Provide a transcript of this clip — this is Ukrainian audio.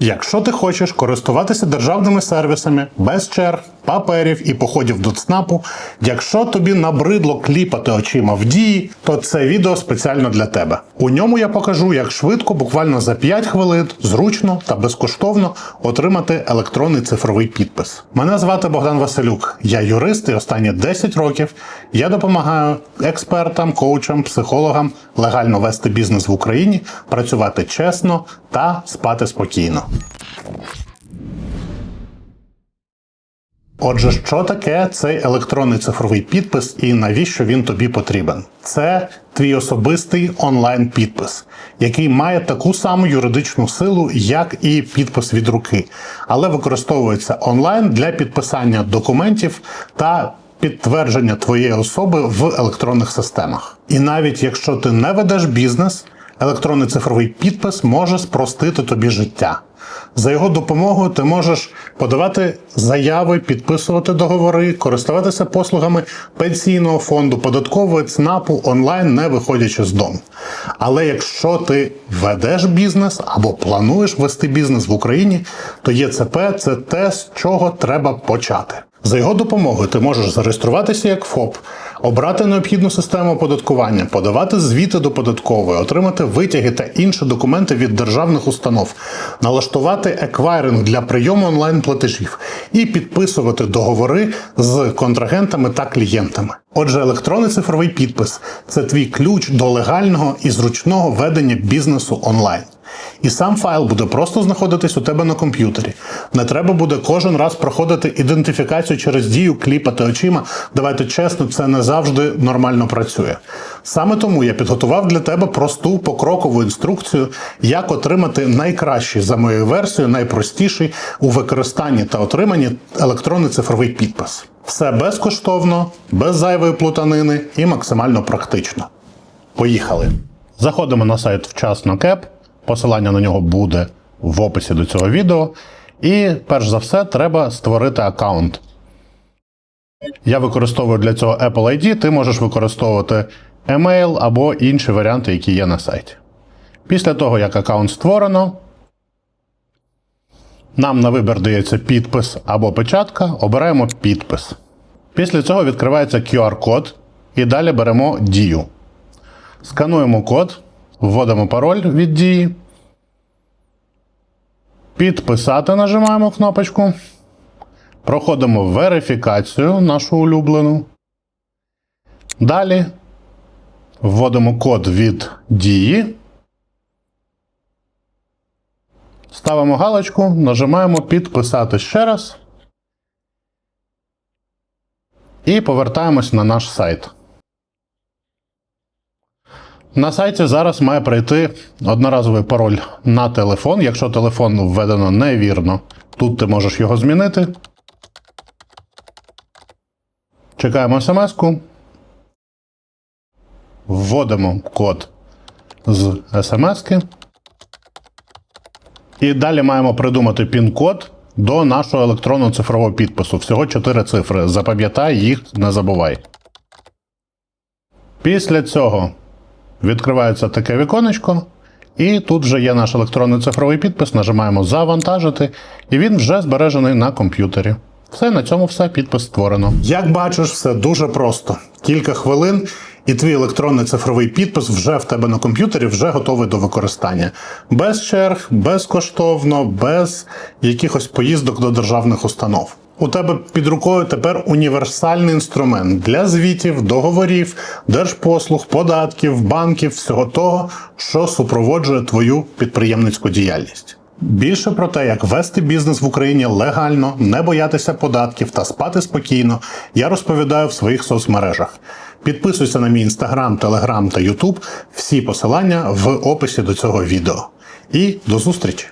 Якщо ти хочеш користуватися державними сервісами без черг, паперів і походів до ЦНАПу, якщо тобі набридло кліпати очима в дії, то це відео спеціально для тебе. У ньому я покажу, як швидко, буквально за 5 хвилин, зручно та безкоштовно отримати електронний цифровий підпис. Мене звати Богдан Василюк. Я юрист і останні 10 років я допомагаю експертам, коучам, психологам легально вести бізнес в Україні, працювати чесно та спати спокійно. Отже, що таке цей електронний цифровий підпис і навіщо він тобі потрібен? Це твій особистий онлайн підпис, який має таку саму юридичну силу, як і підпис від руки, але використовується онлайн для підписання документів та підтвердження твоєї особи в електронних системах. І навіть якщо ти не ведеш бізнес, електронний цифровий підпис може спростити тобі життя. За його допомогою ти можеш подавати заяви, підписувати договори, користуватися послугами пенсійного фонду, податкової ЦНАПу онлайн, не виходячи з дому. Але якщо ти ведеш бізнес або плануєш вести бізнес в Україні, то ЄЦП це те, з чого треба почати. За його допомогою ти можеш зареєструватися як ФОП, обрати необхідну систему оподаткування, подавати звіти до податкової, отримати витяги та інші документи від державних установ, налаштувати еквайринг для прийому онлайн-платежів і підписувати договори з контрагентами та клієнтами. Отже, електронний цифровий підпис це твій ключ до легального і зручного ведення бізнесу онлайн. І сам файл буде просто знаходитись у тебе на комп'ютері. Не треба буде кожен раз проходити ідентифікацію через дію, кліпати очима. Давайте чесно, це не завжди нормально працює. Саме тому я підготував для тебе просту покрокову інструкцію, як отримати найкращий за моєю версією, найпростіший у використанні та отриманні електронний цифровий підпис. Все безкоштовно, без зайвої плутанини і максимально практично. Поїхали! Заходимо на сайт вчасно. Посилання на нього буде в описі до цього відео. І перш за все, треба створити аккаунт. Я використовую для цього Apple ID, ти можеш використовувати email або інші варіанти, які є на сайті. Після того, як аккаунт створено, нам на вибір дається підпис або печатка, обираємо підпис. Після цього відкривається QR-код і далі беремо дію. Скануємо код, вводимо пароль від дії. Підписати нажимаємо кнопочку. Проходимо верифікацію нашу улюблену. Далі вводимо код від дії. Ставимо галочку, нажимаємо підписати ще раз. І повертаємось на наш сайт. На сайті зараз має прийти одноразовий пароль на телефон. Якщо телефон введено невірно, тут ти можеш його змінити. Чекаємо смс-ку. Вводимо код з смс-ки. І далі маємо придумати пін-код до нашого електронного цифрового підпису. Всього 4 цифри. Запам'ятай їх, не забувай. Після цього відкривається таке віконечко, і тут вже є наш електронний цифровий підпис. Нажимаємо Завантажити, і він вже збережений на комп'ютері. Все, на цьому все, підпис створено. Як бачиш, все дуже просто. Кілька хвилин, і твій електронний цифровий підпис вже в тебе на комп'ютері, вже готовий до використання. Без черг, безкоштовно, без якихось поїздок до державних установ. У тебе під рукою тепер універсальний інструмент для звітів, договорів, держпослуг, податків, банків, всього того, що супроводжує твою підприємницьку діяльність. Більше про те, як вести бізнес в Україні легально, не боятися податків та спати спокійно, я розповідаю в своїх соцмережах. Підписуйся на мій інстаграм, телеграм та ютуб. Всі посилання в описі до цього відео. І до зустрічі!